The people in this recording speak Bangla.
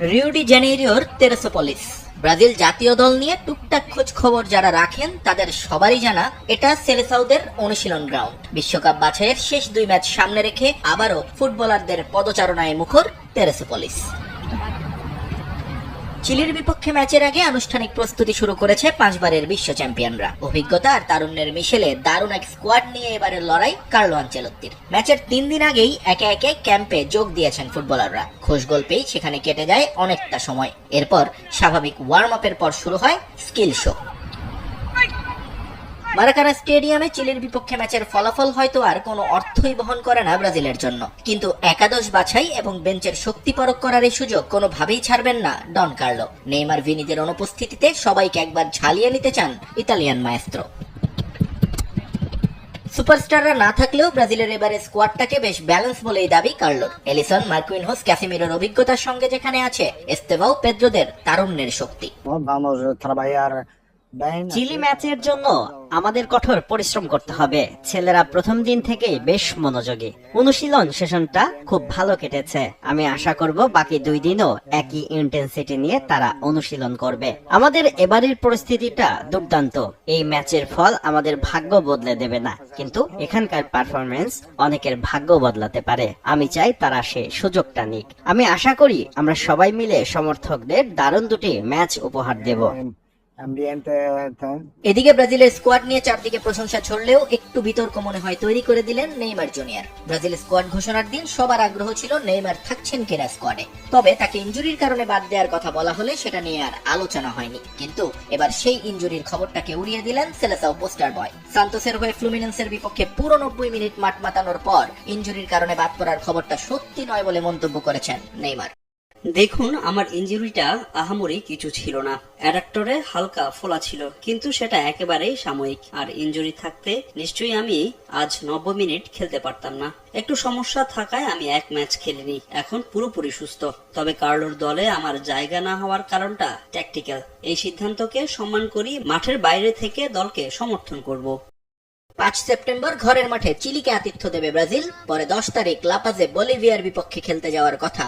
রিউডি জেনেরিওর তেরেসোপলিস। ব্রাজিল জাতীয় দল নিয়ে টুকটাক খোঁজ খবর যারা রাখেন, তাদের সবারই জানা এটা সেলেসাউদের অনুশীলন গ্রাউন্ড। বিশ্বকাপ বাছাইয়ের শেষ দুই ম্যাচ সামনে রেখে আবারও ফুটবলারদের পদচারণায় মুখর তেরেসোপলিস। চিলির বিপক্ষে ম্যাচের আগে আনুষ্ঠানিক প্রস্তুতি শুরু করেছে পাঁচবারের বিশ্ব চ্যাম্পিয়নরা। অভিজ্ঞতা আর তারুণ্যের মিশেলে দারুণ এক স্কোয়াড নিয়ে এবারের লড়াই কার্লো আঞ্চেলত্তির। ম্যাচের তিন দিন আগেই একে একে ক্যাম্পে যোগ দিয়েছেন ফুটবলাররা। খোঁজ গল্পেই সেখানে কেটে যায় অনেকটা সময়। এরপর স্বাভাবিক ওয়ার্ম আপের পর শুরু হয় স্কিল শো মারাকানা স্টেডিয়ামে চিলির বিপক্ষে ম্যাচের ফলাফল হয়তো আর কোনো অর্থই বহন করে না ব্রাজিলের জন্য। কিন্তু একাদশ বাছাই এবং বেঞ্চের শক্তি পরখ করার এই সুযোগ কোনোভাবেই ছাড়বেন না ডন কার্লো। নেইমার ভিনিদের অনুপস্থিতিতে সবাইকে একবার ঝালিয়ে নিতে চান ইতালিয়ান মায়েস্ত্র। সুপারস্টাররা না থাকলেও ব্রাজিলের এবারে স্কোয়াডটাকে বেশ ব্যালেন্স বলেই দাবি কার্লোর। এলিসন, মার্কুইনহোস, ক্যাসিমিরোর অভিজ্ঞতার সঙ্গে যেখানে আছে এস্তেভাও পেদ্রোদের তারুণ্যের শক্তি. চিলি ম্যাচের জন্য আমাদের কঠোর পরিশ্রম করতে হবে। ছেলেরা প্রথম দিন থেকেই বেশ মনোযোগী। অনুশীলন সেশনটা খুব ভালো কেটেছে। আমি আশা করব বাকি দুই দিনও একই ইন্টেন্সিটি নিয়ে তারা অনুশীলন করবে। আমাদের এবারের পরিস্থিতিটা দুর্দান্ত। এই ম্যাচের ফল আমাদের ভাগ্য বদলে দেবে না। কিন্তু এখানকার পারফরমেন্স অনেকের ভাগ্য বদলাতে পারে। আমি চাই তারা সে সুযোগটা নিক। আমি আশা করি আমরা সবাই মিলে সমর্থকদের দারুণ দুটি ম্যাচ উপহার দেব? এদিকে ব্রাজিলের স্কোয়াড নিয়ে চারদিকে প্রশংসা ছড়লেও একটু বিতর্ক মনে হয়, তৈরি করে দিলেন নেইমার জুনিয়র। ব্রাজিল স্কোয়াড ঘোষণার দিন সবার আগ্রহ ছিল নেইমার থাকছেন কিনা স্কোয়াডে তবে তাকে ইনজুরির কারণে বাদ দেওয়ার কথা বলা হলে সেটা নিয়ে আর আলোচনা হয়নি। কিন্তু এবার সেই ইনজুরির খবরটাকে উড়িয়ে দিলেন সেলেসাও পোস্টার বয় সান্তোসের হয়ে ফ্লুমিনেন্সের বিপক্ষে পুরো নব্বই মিনিট মাঠ মাতানোর পর ইনজুরির কারণে বাদ পড়ার খবরটা সত্যি নয় বলে মন্তব্য করেছেন নেইমার। দেখুন, আমার ইঞ্জুরিটা আহামরি কিছু ছিল না। অ্যাডাক্টরে হালকা ফোলা ছিল, কিন্তু সেটা একেবারেই সাময়িক। আর ইঞ্জুরি থাকতে নিশ্চয়ই আমি আজ নব্বই মিনিট খেলতে পারতাম না। একটু সমস্যা থাকায় আমি এক ম্যাচ খেলিনি। এখন পুরোপুরি সুস্থ। তবে কার্লোর দলে আমার জায়গা না হওয়ার কারণটা ট্যাকটিক্যাল এই সিদ্ধান্তকে সম্মান করি মাঠের বাইরে থেকে দলকে সমর্থন করব। পাঁচ সেপ্টেম্বর ঘরের মাঠে চিলিকে আতিথ্য দেবে ব্রাজিল। পরে দশ তারিখ লাপাজে বলিভিয়ার বিপক্ষে খেলতে যাওয়ার কথা।